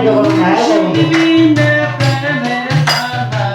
দিতে বলো না বিনে প্রেমের বাধা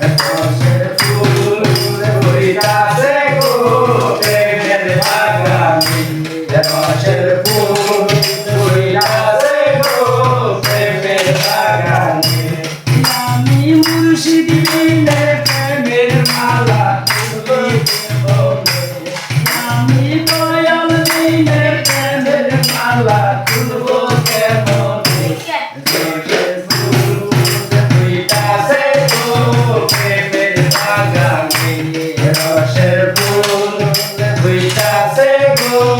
É.